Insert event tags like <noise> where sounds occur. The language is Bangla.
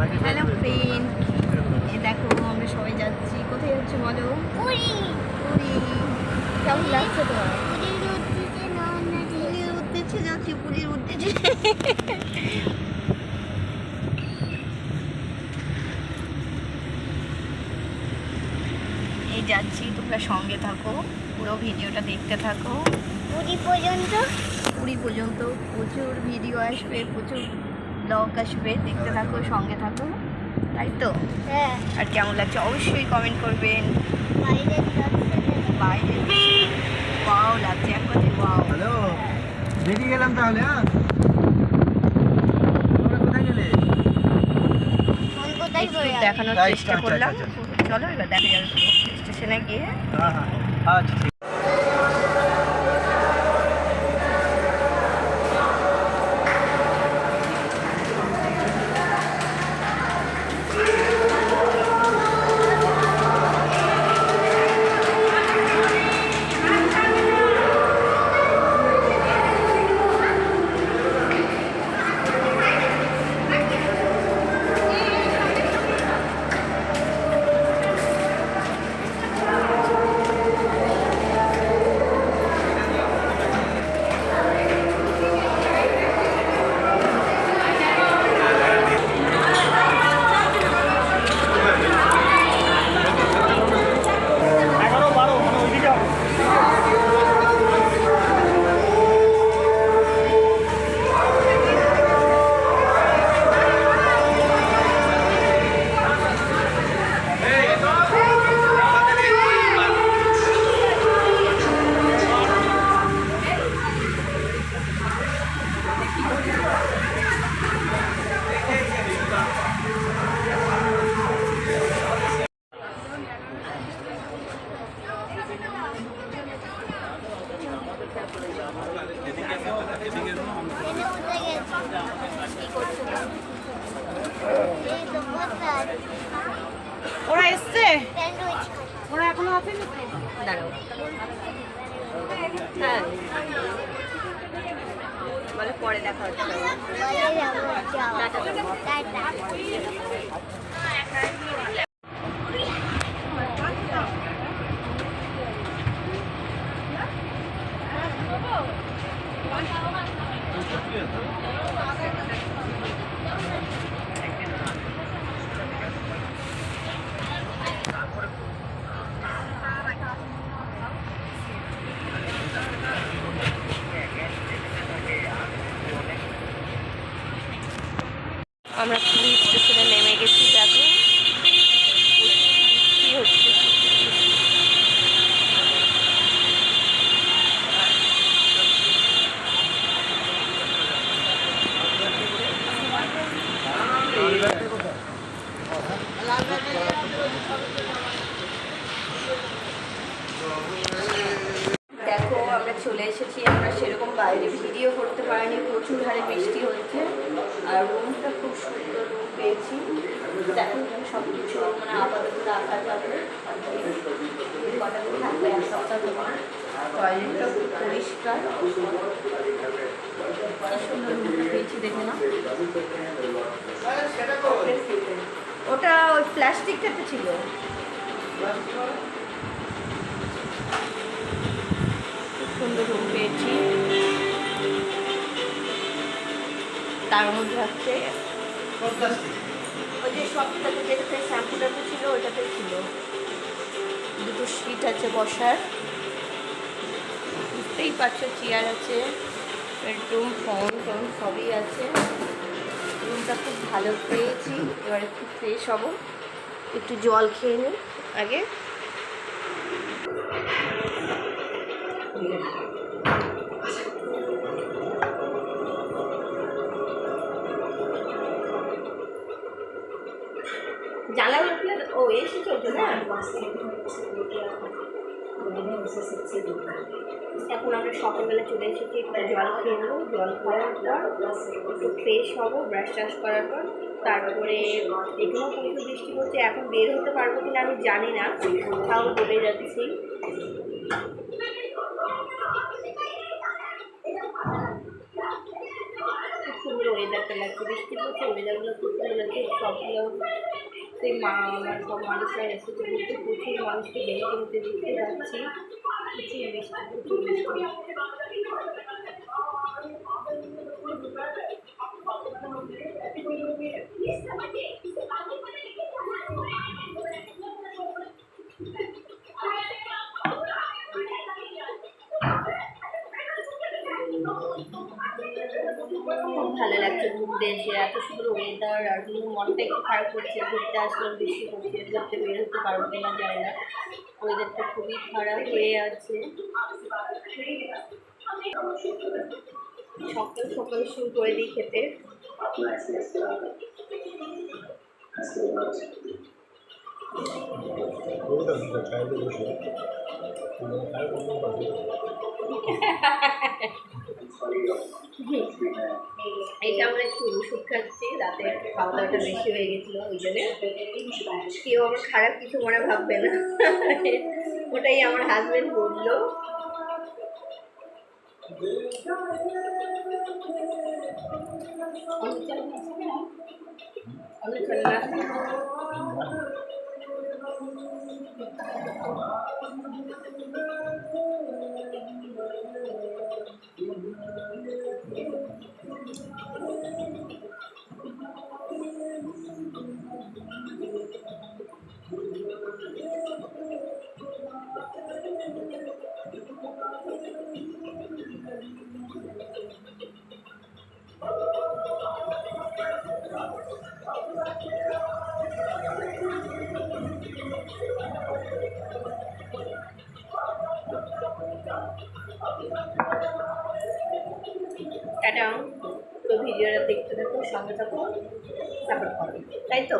হ্যালো ফ্রেন্ড দেখো আমরা সবাই যাচ্ছি। কোথায় যাচ্ছি বলো? পুরি। পুরী। কেমন লাগছে তোমার? পুরীর উদ্দেশ্যে যাচ্ছি পুরীর উদ্দেশ্যে। এই যাচ্ছি তোমরা সঙ্গে থাকো পুরো ভিডিওটা দেখতে থাকো। পুরী পর্যন্ত? পুরী পর্যন্ত প্রচুর ভিডিও আসবে প্রচুর ব্লগ আসবে দেখতে থাকো সঙ্গে থাকো তাই তো? হ্যাঁ। আর কেমন লাগছে অবশ্যই কমেন্ট করবেন। বাইরে ওয়াও লাগছে এক কথায় ওয়াও হ্যালো বেরিয়ে গেলাম তাহলে হ্যাঁ? দেখানোর চেষ্টা করলাম। চলো এবার দেখা যাবে স্টেশনে গিয়ে হ্যাঁ হ্যাঁ আচ্ছা ওরা এসছে? স্যান্ডউইচ ওরা এখনও আসেনি দাঁড়াও। হ্যাঁ। বলে পরে দেখা হচ্ছে। বলে যাব আমরা পুরী স্টেশনে নেমে গেছি দেখো। কি হচ্ছে দেখো আমরা চলে এসেছি আমরা সেরকম বাইরে ভিডিও করতে পারিনি, প্রচুর হারে বৃষ্টি হচ্ছে আর রুমটা খুব সুন্দর রুম পেয়েছি। দেখুন সব কিছু মানে আপাতত রাখা যাবে খুব পরিষ্কার। সুন্দর পেয়েছি ওটা ওই সুন্দর রুম পেয়েছি। তার মধ্যে হচ্ছে ওই যে সবটাতে যেটাতে শ্যাম্পুটাতে ছিল ওইটাতে ছিল। দুটো সিট আছে বসার। বুঝতেই পারছ চেয়ার আছে বেডরুম ফোন টোন সবই আছে। রুমটা খুব ভালো পেয়েছি। এবার একটু ফ্রেশ হব। একটু জল খেয়ে নিই আগে। জানালা খুলে ও এসি চলছে না এখন আমরা সকালবেলা চলে এসেছি একটু জল খেয়ে নেব। জল খাওয়ার পর একটু ফ্রেশ হব ব্রাশ টাশ করার পর। তারপরে এখানেও প্রচুর বৃষ্টি হচ্ছে এখন বের হতে পারব কিনা আমি জানি না তাও বলে যাচ্ছি। খুব সুন্দর ওয়েদারটা লাগছে বৃষ্টি পড়ছে মেজাগুলো খুব সুন্দর লাগছে সবগুলো সেই মা সব মানুষরা এসেছে বলতে প্রচুর মানুষকে বেরিয়ে কিনতে দেখতে পাচ্ছি প্রচুর বৃষ্টি প্রচুর বৃষ্টি খুব ভালো লাগছে ঘুরতে এসে এত সুন্দর ওয়েদার আর কিন্তু মনটা একটু খারাপ করছে ঘুরতে আসলাম বৃষ্টি পড়ছে ঘুরতে বের হতে পারব কিনা যায় না। ওয়েদারটা খুবই খারাপ হয়ে আছে। সকাল সকাল শুরু করে দিই খেতে। <laughs> <laughs> এটা আমরা একটু ওষুধ খাচ্ছি, রাতে একটু খাওয়া দাওয়াটা বেশি হয়ে গেছিল, ওই জন্য। কেউ আমার খারাপ কিছু মনে ভাববে না। ওটাই আমার হাজবেন্ড বলল। অন্য চাল আছে ম্যাডাম তো ভিডিওটা দেখতে থাকো সঙ্গে থাকো সাপোর্ট করো তাই তো?